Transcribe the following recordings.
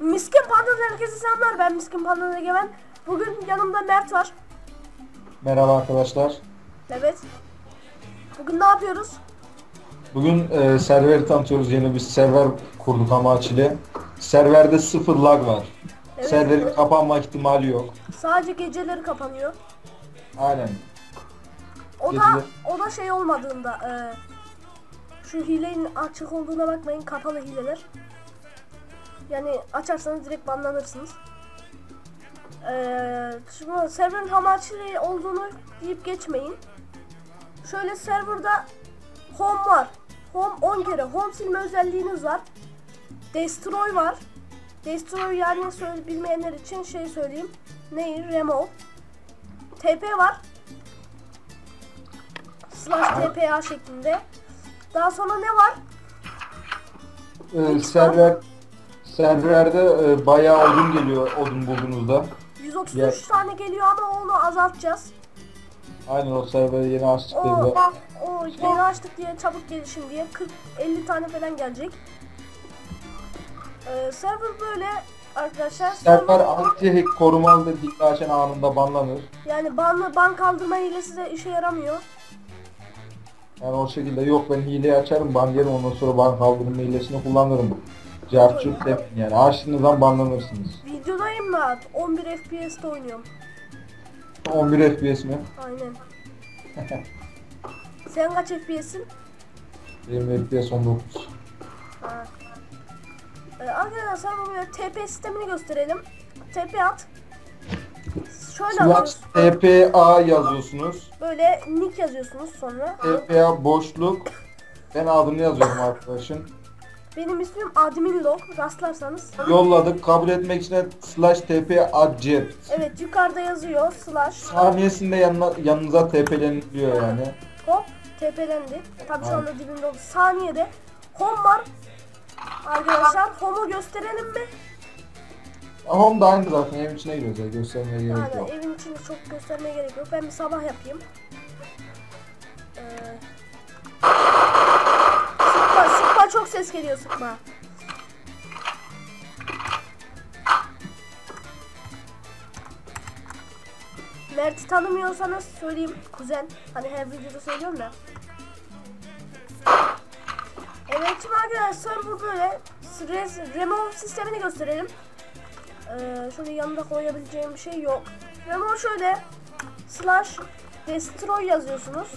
Miskin Panda'dan herkese selamlar. Ben Miskin Panda'dan Egemen. Bugün yanımda Mert var. Merhaba arkadaşlar. Evet. Bugün ne yapıyoruz? Bugün e, serveri tanıtıyoruz. Yeni bir server kurduk Amaç ile. Serverde sıfır lag var. Evet. Serverin kapanma ihtimali yok. Sadece geceleri kapanıyor. Aynen. O da Geceleri- o da şey olmadığında e, şu hilenin açık olduğuna bakmayın. Kapalı hileler. Yani açarsanız direkt banlanırsınız. Ee, şimdi serverin amaçlı olduğunu deyip geçmeyin. Şöyle serverda home var. Home 10 kere home silme özelliğiniz var. Destroy var. Destroy yani söyle bilmeyenler için şey söyleyeyim. Neyi? Remove. TP var. Slash TPA şeklinde. Daha sonra ne var? E, server serverde e, bayağı odun geliyor odun bulduğunuzda. 133 Ya- tane geliyor ama onu azaltacağız. Aynen o serveri yeni açtık O, dedi. o yeni açtık diye çabuk gelişin diye 40-50 tane falan gelecek. Ee, server böyle arkadaşlar. Server anti-hack korumalıdır. Hile açan anında banlanır. Yani ban, ban kaldırma hilesi de işe yaramıyor. Yani o şekilde yok ben hileyi açarım ban yerim ondan sonra ban kaldırma hilesini kullanırım. Carçurt demeyin yani. Açtığınızdan banlanırsınız. Videodayım da 11 FPS'te oynuyorum. 11 FPS mi? Aynen. Sen kaç FPS'in? Benim FPS 19. Ha. Ee, arkadaşlar bu böyle TP sistemini gösterelim. TP at. Şöyle Slash. TPA yazıyorsunuz. Böyle nick yazıyorsunuz sonra. TPA boşluk. Ben adını yazıyorum arkadaşın. Benim ismim admin log rastlarsanız. Yolladık. Kabul etmek için slash TP adjet. Evet yukarıda yazıyor slash Saniyesinde yanına, yanınıza TP'leniliyor yani. hop tepelendi. Tabii şu anda dibinde oldu. Saniyede home var. Arkadaşlar home'u gösterelim mi? Home da aynı zaten evin içine giriyoruz ya göstermeye gerek Aynen yok. evin içinde çok göstermeye gerek yok. Ben bir sabah yapayım. Ee, çok ses geliyor sıkma. Mert'i tanımıyorsanız söyleyeyim kuzen. Hani her videoda söylüyorum da. Evet şimdi arkadaşlar bu böyle Res- remove sistemini gösterelim. Ee, şöyle yanında koyabileceğim bir şey yok. Remove şöyle slash destroy yazıyorsunuz.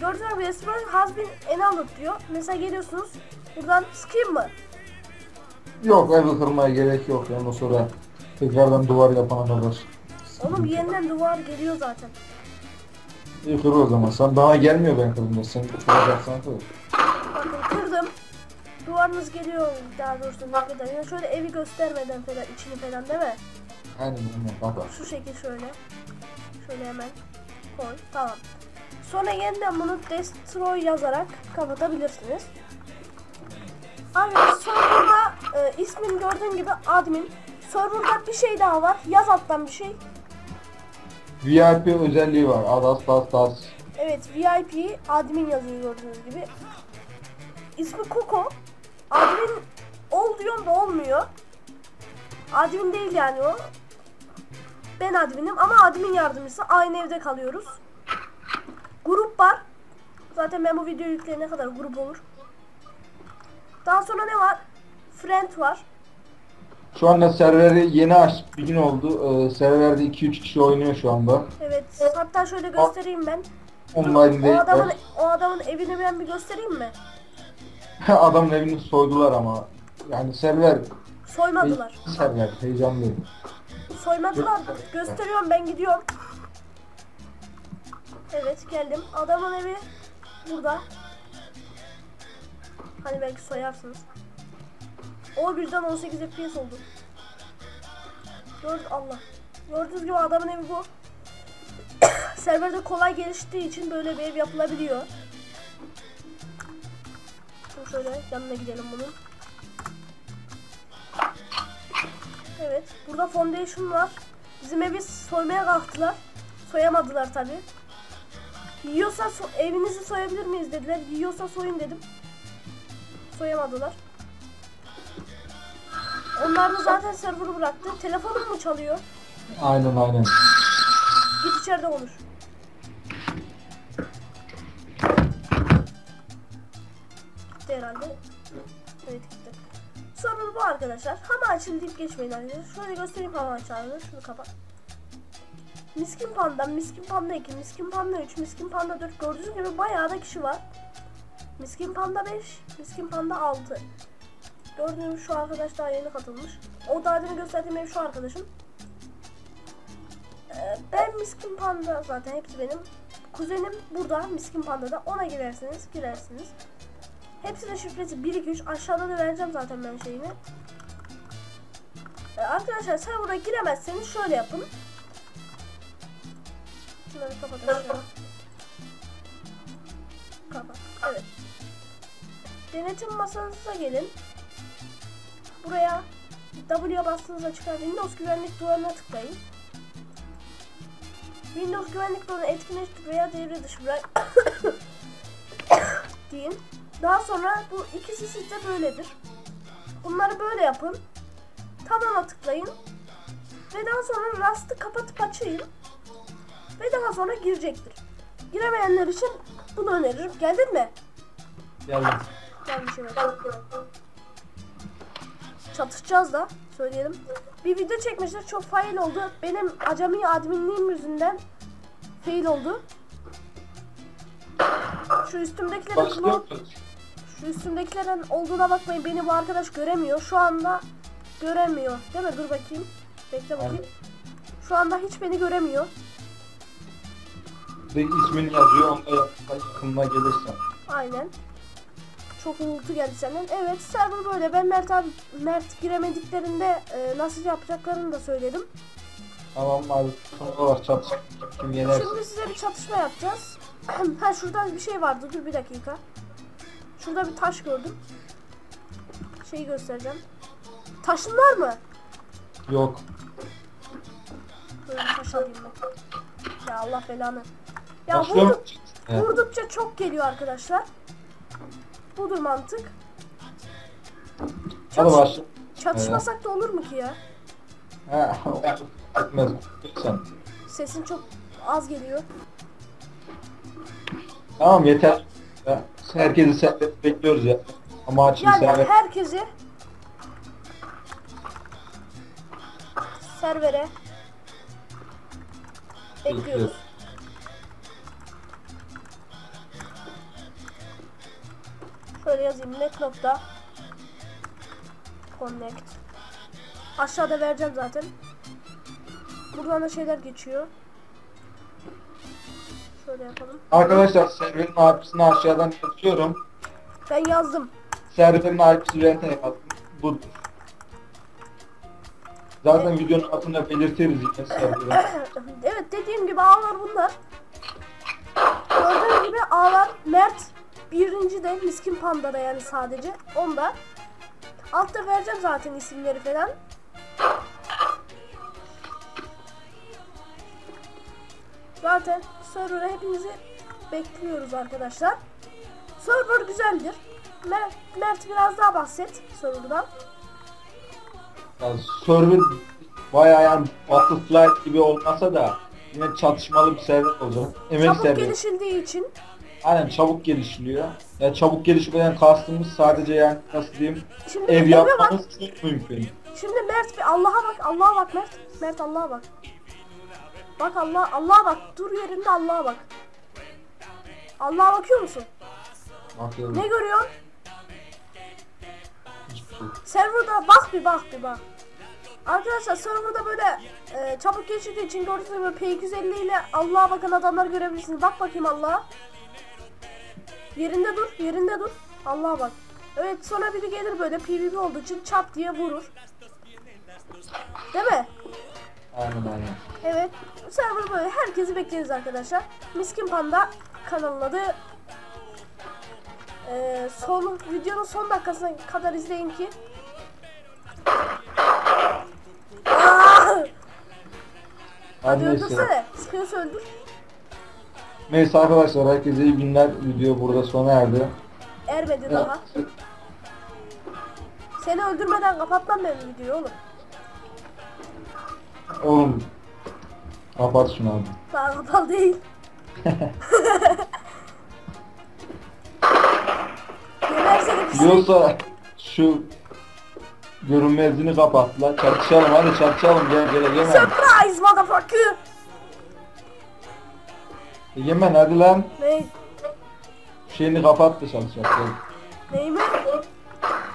Gördüğünüz gibi destroy has been enabled diyor. Mesela geliyorsunuz buradan skim mı? Yok evi kırmaya gerek yok. Ondan sonra tekrardan duvar yapana kadar. Oğlum yeniden duvar geliyor zaten. İyi kır o zaman. Sen bana gelmiyor ben kırdım. Sen kıracaksan kır. Bakın kırdım. Duvarınız geliyor daha doğrusu ne kadar. Yani şöyle evi göstermeden falan içini falan değil mi? Aynen aynen bak bak. Şu şekil şöyle. Şöyle hemen koy. Tamam. Sonra yeniden bunu destroy yazarak kapatabilirsiniz. Abi serverda e, ismin gördüğün gibi admin. Serverda bir şey daha var. Yaz alttan bir şey. VIP özelliği var. Adas tas tas. Evet VIP admin yazıyor gördüğünüz gibi. İsmi Kuko. Admin ol diyorum da olmuyor. Admin değil yani o. Ben adminim ama admin yardımcısı. Aynı evde kalıyoruz. Grup var. Zaten ben bu videoyu yükleyene kadar grup olur. Daha sonra ne var? Friend var. Şu anda serveri yeni açtık. Bir gün oldu. Ee, serverde 2-3 kişi oynuyor şu anda. Evet. Hatta şöyle göstereyim ben. Online O adamın o adamın evini ben bir göstereyim mi? Adamın evini soydular ama. Yani server Soymadılar. server heyecanlıyım. Soymadılar. Gösteriyorum ben gidiyorum. Evet geldim. Adamın evi burada. Hani belki soyarsınız. O birden 18 FPS oldu. Gördü Allah. Gördüğünüz gibi adamın evi bu. Serverde kolay geliştiği için böyle bir ev yapılabiliyor. Şimdi şöyle yanına gidelim bunun. Evet. Burada foundation var. Bizim evi soymaya kalktılar. Soyamadılar tabi. Yiyorsa so- evinizi soyabilir miyiz dediler. Yiyorsa soyun dedim. Soyamadılar. Onlar da zaten server'ı bıraktı. Telefonum mu çalıyor? Aynen aynen. Git içeride konuş. Gitti herhalde. Evet gitti. Sorun bu arkadaşlar. Hava açın deyip geçmeyin arkadaşlar. Şöyle göstereyim hava açarını. Şunu kapat. Miskin Panda, Miskin Panda 2, Miskin Panda 3, Miskin Panda 4 gördüğünüz gibi bayağı da kişi var. Miskin Panda 5, Miskin Panda 6. Gördüğünüz şu arkadaş daha yeni katılmış. O daha demin gösterdiğim şu arkadaşım. Ee, Ben Miskin Panda zaten hepsi benim. Kuzenim burada Miskin Panda'da. Ona girersiniz, girersiniz. Hepsinin şifresi 1 2 3 aşağıda da vereceğim zaten ben şeyini. Ee, arkadaşlar buraya giremezseniz şöyle yapın. Şunları şöyle. Kapat. Evet. Denetim masanıza gelin. Buraya W'ye bastığınızda çıkan Windows güvenlik duvarına tıklayın. Windows güvenlik duvarını etkinleştir veya devre dışı bırak deyin. Daha sonra bu ikisi sizde böyledir. Bunları böyle yapın. Tamam'a tıklayın. Ve daha sonra Rust'ı kapatıp açayım. Daha sonra girecektir. Giremeyenler için bunu öneririm. Geldin mi? Geldim. Gelmiş evet. Çatışacağız da söyleyelim. Bir video çekmişler çok fail oldu. Benim acemi adminliğim yüzünden fail oldu. Şu üstümdekilerin muyuz? şu üstümdekilerin olduğuna bakmayın. Beni bu arkadaş göremiyor. Şu anda göremiyor. Değil mi? Dur bakayım. Bekle bakayım. Şu anda hiç beni göremiyor. Bir de ismini yazıyor onda yakınına gelirsen. Aynen. Çok uğultu geldi senden. Evet server böyle. Ben Mert abi Mert giremediklerinde e, nasıl yapacaklarını da söyledim. Tamam abi sonra var çatışma kim, yenerse. Şimdi size bir çatışma yapacağız. ha şurada bir şey vardı. Dur bir dakika. Şurada bir taş gördüm. Şeyi göstereceğim. Taşın var mı? Yok. Böyle taş alayım ben. Ya Allah belanı. Ya Başlıyor vurduk? Evet. vurdukça çok geliyor arkadaşlar. Budur mantık. Hadi Çatış-. Çatışmasak da olur mu ki ya? He, etmez. Sen. Sesin çok az geliyor. Tamam yeter. Ya, herkesi serbest bekliyoruz ya. Ama açın Yani serbest. herkesi servere bekliyoruz. Şöyle yazayım net nokta connect. Aşağıda vereceğim zaten. Buradan da şeyler geçiyor. Şöyle yapalım. Arkadaşlar serverin IP'sini aşağıdan yazıyorum. Ben yazdım. Serverin IP'si rente yazdım. Bu. Zaten videonun altında belirtiriz yine serverin. evet dediğim gibi ağlar bunlar. Gördüğünüz gibi ağlar Mert birinci de Miskin Panda'da yani sadece. Onda. Altta vereceğim zaten isimleri falan. Zaten server'a hepinizi bekliyoruz arkadaşlar. Server güzeldir. Mert, Mert biraz daha bahset server'dan. Yani server bayağı yani Battlefly gibi olmasa da yine çatışmalı bir server olacak. Emek Çabuk server. gelişildiği için Aynen çabuk gelişiliyor. Ya çabuk gelişmeden kastımız sadece yani nasıl diyeyim Şimdi ev eve bak. yapmanız çok mümkün. Şimdi Mert bir Allah'a bak, Allah'a bak Mert. Mert Allah'a bak. Bak Allah, Allah'a bak. Dur yerinde Allah'a bak. Allah'a bakıyor musun? Bakıyorum. Ne görüyorsun? Hiçbir şey. Serverda bak bir bak bir bak. Arkadaşlar serverda böyle e, çabuk geçirdiği için gördüğünüz gibi P250 ile Allah'a bakan adamlar görebilirsiniz. Bak bakayım Allah'a. Yerinde dur, yerinde dur. Allah'a bak. Evet sonra biri gelir böyle PvP olduğu için çat diye vurur. Değil mi? Aynen aynen. Evet. Server böyle. Herkesi bekleriz arkadaşlar. Miskin Panda kanalın adı. Ee, son videonun son dakikasına kadar izleyin ki. Hadi öldürsene. Sıkıyorsa öldür. Neyse arkadaşlar herkese iyi günler. Video burada sona erdi. Ermedi Evet. daha. Seni öldürmeden kapatmam ben videoyu oğlum. Oğlum. Kapat şunu abi. Daha kapalı değil. Şey. Diyorsa şu görünmezliğini kapat la. Çatışalım hadi çatışalım gel gel Egemen. Surprise motherfucker. Egemen hadi lan. Ne? Şeyini kapat da çatışak gel. Neyimi?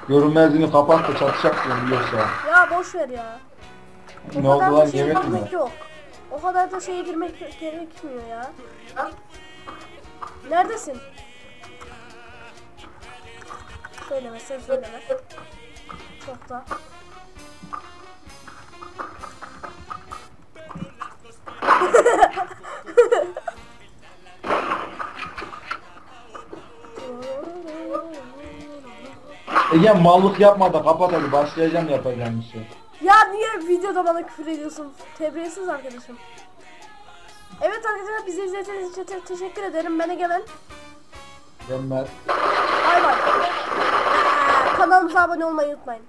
Görünmezliğini kapat da çatışak diyorum diyorsa. Ya boş ver ya. O Ne oldu lan yemek mi? girmek yok. O kadar da şeye girmek gerekmiyor ya. Neredesin? Söyleme sen söyleme. Çok da. Egen mallık yapma da kapat hadi başlayacağım yapacağım bir şey. Ya niye videoda bana küfür ediyorsun? Terbiyesiz arkadaşım. Evet arkadaşlar bizi izlediğiniz için te- teşekkür ederim. Ben Egemen. Ben Mert. Bay bay. Kanalımıza abone olmayı unutmayın.